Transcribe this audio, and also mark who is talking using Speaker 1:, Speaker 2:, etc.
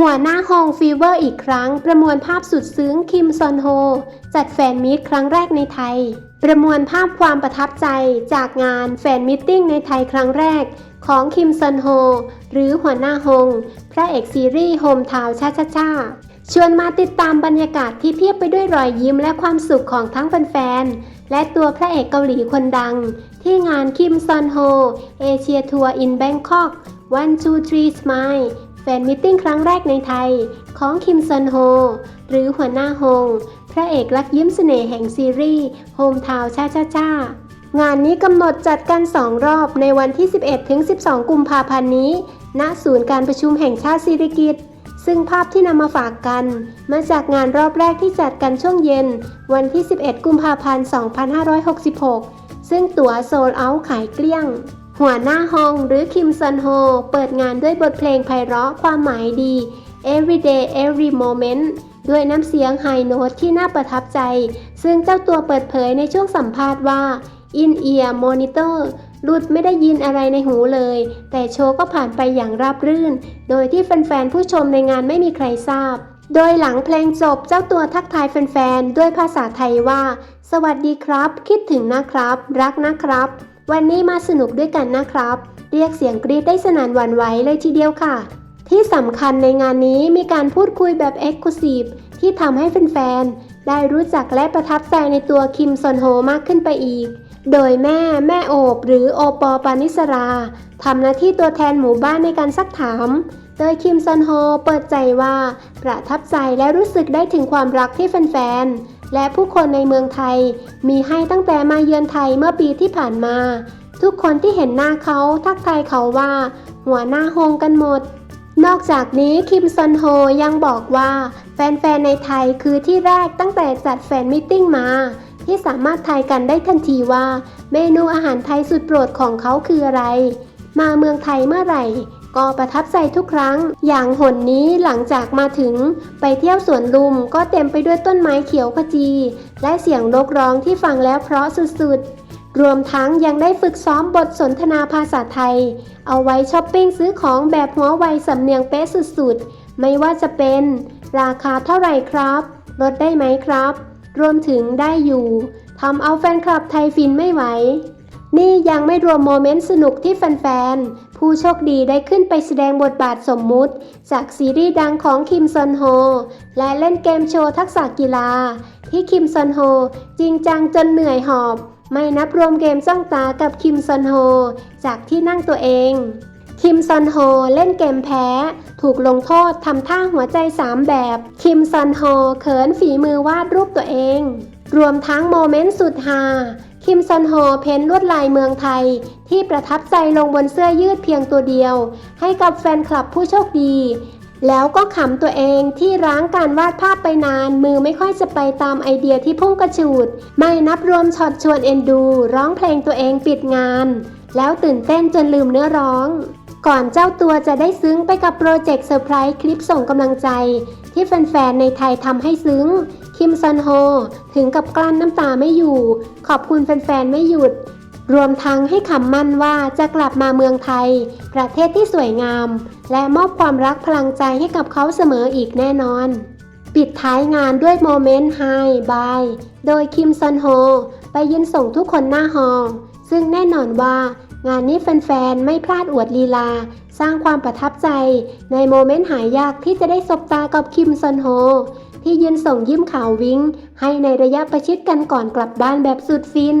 Speaker 1: หัวหน้าฮองฟีเวอร์อีกครั้ง ประมวลภาพสุดซึ้งคิมซอนโฮ จัดแฟนมิตครั้งแรกในไทย ประมวลภาพความประทับใจจากงานแฟนมิตติ้งในไทยครั้งแรก ของคิมซอนโฮ หรือหัวหน้าฮง พระเอกซีรีส์โฮมทาวชาชาชาชวนมาติดตามบรรยากาศที่เพียบไปด้วยรอยยิ้มและความสุขของทั้งแฟนๆ และตัวพระเอกเกาหลีคนดัง ที่งานคิมซอนโฮ เอเชียทัวร์อินแบงคอก one two three smile ฟนมิทติ้งครั้งแรกในไทย ของคิมซอนโฮ หรือหัวหน้าฮง พระเอกรักยิ้มเสน่ห์แห่งซีรีส์โฮมทาวชาชาชางานนี้กำหนดจัดกัน 2 รอบในวันที่ 11 ถึง 12 กุมภาพันธ์นี้ ณ ศูนย์การประชุมแห่งชาติสิริกิติ์ซึ่งภาพที่นำมาฝากกัน มาจากงานรอบแรกที่จัดกันช่วงเย็น วันที่ 11 กุมภาพันธ์ 2566 ซึ่งตั๋วโซลเอาท์ขายเกลี้ยง หัวหน้าฮองหรือคิมซันโฮ เปิดงานด้วยบทเพลงไพเราะความหมายดี Everyday Every Moment ด้วยน้ำเสียงไฮโน้ตที่น่าประทับใจ ซึ่งเจ้าตัวเปิดเผยในช่วงสัมภาษณ์ว่า In Ear Monitor รุดไม่ได้ยินอะไรในหูเลย แต่โชว์ก็ผ่านไปอย่างราบรื่น โดยที่แฟนๆผู้ชมในงานไม่มีใครทราบ โดยหลังเพลงจบเจ้าตัวทักทายแฟนๆด้วยภาษาไทยว่า สวัสดีครับ คิดถึงนะครับ รักนะครับ วันนี้มาสนุกด้วยกันนะครับ เรียกเสียงกรี๊ดได้สนั่นหวั่นไหวเลยทีเดียวค่ะ ที่สำคัญในงานนี้มีการพูดคุยแบบ e x c l u s i v e ที่ทำให้แฟนๆ ได้รู้จักและประทับใจในตัวคิมซอนโฮมากขึ้นไปอีก โดยแม่แม่โอบหรือโอปอปานิสราทำหน้าที่ตัวแทนหมู่บ้านในการซักถาม โดยคิมซอนโฮเปิดใจว่าประทับใจและรู้สึกได้ถึงความรักที่แฟนๆ และผู้คนในเมืองไทยมีให้ตั้งแต่มาเยือนไทยเมื่อปีที่ผ่านมา ทุกคนที่เห็นหน้าเขาทักทายเขาว่า หัวหน้าฮงกันหมด นอกจากนี้คิมซอนโฮยังบอกว่า แฟนๆในไทยคือที่แรกตั้งแต่จัดแฟนมิทติ้งมา ที่สามารถทายกันได้ทันทีว่า เมนูอาหารไทยสุดโปรดของเขาคืออะไร มาเมืองไทยเมื่อไหร่ ก็ประทับใจทุกครั้ง อย่างหนนี้หลังจากมาถึงไปเที่ยวสวนลุมก็เต็มไปด้วยต้นไม้เขียวขจี และเสียงนกร้องที่ฟังแล้วเพราะสุดๆ รวมทั้งยังได้ฝึกซ้อมบทสนทนาภาษาไทย เอาไว้ช้อปปิ้งซื้อของแบบหัวไวสำเนียงเป๊ะสุดๆ ไม่ว่าจะเป็น ราคาเท่าไหร่ครับลดได้ไหมครับ รวมถึงได้อยู่ทำเอาแฟนคลับไทยฟินไม่ไหวนี่ยังไม่รวมโมเมนต์สนุกที่แฟน ผู้โชคดีได้ขึ้นไปแสดงบทบาทสมมุติ จากซีรีส์ดังของคิมซอนโฮ และเล่นเกมโชว์ทักษะกีฬา ที่คิมซอนโฮจริงจังจนเหนื่อยหอบ ไม่นับรวมเกมจ้องตากับคิมซอนโฮ จากที่นั่งตัวเอง คิมซอนโฮเล่นเกมแพ้ ถูกลงโทษทำท่าหัวใจ3แบบ คิมซอนโฮเขินฝีมือวาดรูปตัวเอง รวมทั้งโมเมนต์สุดฮา คิมซอนโฮเพ้นลวดลายเมืองไทย ที่ประทับใจลงบนเสื้อยืดเพียงตัวเดียว ให้กับแฟนคลับผู้โชคดี แล้วก็ขำตัวเองที่ร้างการวาดภาพไปนาน มือไม่ค่อยจะไปตามไอเดียที่พุ่งกระฉูด ไม่นับรวมช็อตชวนเอ็นดู ร้องเพลงตัวเองปิดงาน แล้วตื่นเต้นจนลืมเนื้อร้อง ก่อนเจ้าตัวจะได้ซึ้งไปกับโปรเจกต์เซอร์ไพรส์คลิปส่งกำลังใจ ที่แฟนๆในไทยทำให้ซึ้ง คิมซอนโฮถึงกับกลั้นน้ำตาไม่อยู่ ขอบคุณแฟนๆ ไม่หยุด รวมทั้งให้คำมั่นว่าจะกลับมาเมืองไทย ประเทศที่สวยงาม และมอบความรักพลังใจให้กับเขาเสมออีกแน่นอน ปิดท้ายงานด้วยโมเมนต์ไฮบายโดยคิมซอนโฮไปยืนส่งทุกคนหน้าฮอง ซึ่งแน่นอนว่างานนี้แฟนๆ ไม่พลาดอวดลีลา สร้างความประทับใจ ในโมเมนต์หายากที่จะได้สบตากับคิมซอนโฮ ที่ยืนส่งยิ้มขาววิ้งให้ในระยะประชิดกันก่อนกลับบ้านแบบสุดฟิน